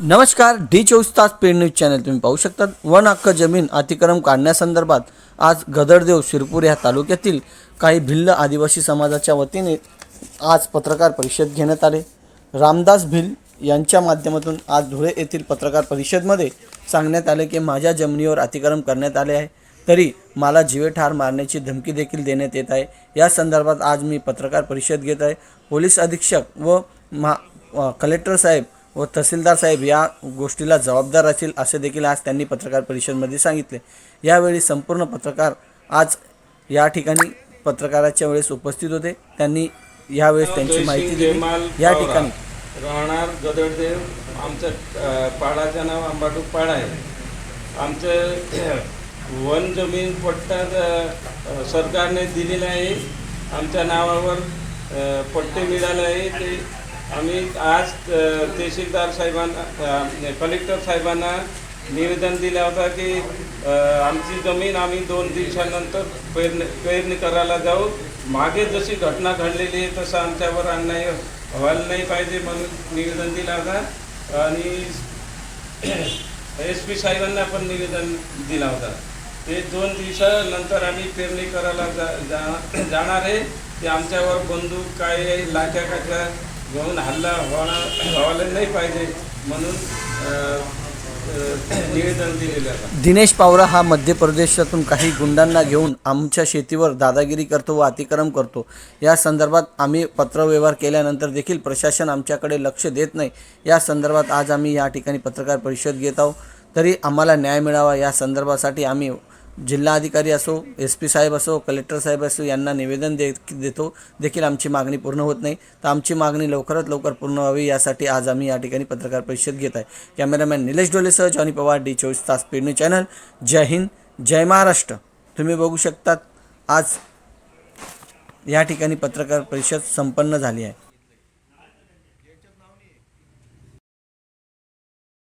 नमस्कार डी चोवीस तास पेड न्यूज चॅनल तुम्ही पाहू शकता वन हक्क जमीन अतिक्रम काढण्यासंदर्भात आज गदरदेव शिरपूर या तालुक्यातील काही भिल्ल आदिवासी समाजाच्या वतीने आज पत्रकार परिषद घेण्यात आले. रामदास भिल यांच्या माध्यमातून आज धुळे येथील पत्रकार परिषदमध्ये सांगण्यात आले की माझ्या जमिनीवर अतिक्रम करण्यात आले आहे. तरी मला जीवेठार मारण्याची धमकी देखील देण्यात येत आहे. या संदर्भात आज मी पत्रकार परिषद घेत आहे. पोलीस अधीक्षक व मा कलेक्टर साहेब व तहसीलदार साहेब या गोष्टीला जबाबदार असतील असे देखील आज त्यांनी पत्रकार परिषदेमध्ये सांगितले. यावेळी संपूर्ण पत्रकार आज या ठिकाणी पत्रकाराच्या वेळेस उपस्थित होते. त्यांनी यावेळेस त्यांची माहिती दिली. या ठिकाणी राहणार गदडदेव आमचं पाडाचं नाव आंबाटूक पाडा आहे. आमचं वन जमीन पट्टा सरकारने दिलेला आहे. आमच्या नावावर पट्टे मिळाले आहे. ते आम्ही आज तहसीलदार साहेबांना कलेक्टर साहेबांना निवेदन दिलं होतं की आमची जमीन आम्ही दोन दिवसानंतर पेरणी पेरणी करायला जाऊ. मागे जशी घटना घडलेली आहे तसं आमच्यावर अन्याय व्हायला नाही पाहिजे म्हणून निवेदन दिलं होता. आणि एस पी साहेबांना पण निवेदन दिला होता. ते दोन दिवसानंतर आम्ही पेरणी करायला जा जा- जाणार आहे. ते आमच्यावर बंदूक काय लाख्या काठ्या घेऊन हल्ला होणार व्हायला नाही पाहिजे म्हणून निवेदन दिलेलं आहे. दिनेश पावरा हा मध्य प्रदेशातून काही गुंडांना घेऊन आमच्या शेतीवर दादागिरी करतो व अतिक्रम करतो. या संदर्भात आम्ही पत्रव्यवहार केल्यानंतर देखील प्रशासन आमच्याकडे लक्ष देत नाही. या संदर्भात आज आम्ही या ठिकाणी पत्रकार परिषद घेत आहोत. तरी आम्हाला न्याय मिळावा या संदर्भासाठी आम्ही जिल्हाधिकारी असो एस पी साहेब असो कलेक्टर साहेब असो यांना निवेदन दे देतो. देखील आमची मागणी पूर्ण होत नाही. तर आमची मागणी लवकरात लवकर पूर्ण व्हावी. यासाठी आज आम्ही या ठिकाणी पत्रकार परिषद घेत आहे. कॅमेरामॅन निलेश डोलेसह जॉनी पवार डी चोवीस तास पेडणी चॅनल. जय हिंद जय महाराष्ट्र. तुम्ही बघू शकतात आज या ठिकाणी पत्रकार परिषद संपन्न झाली आहे.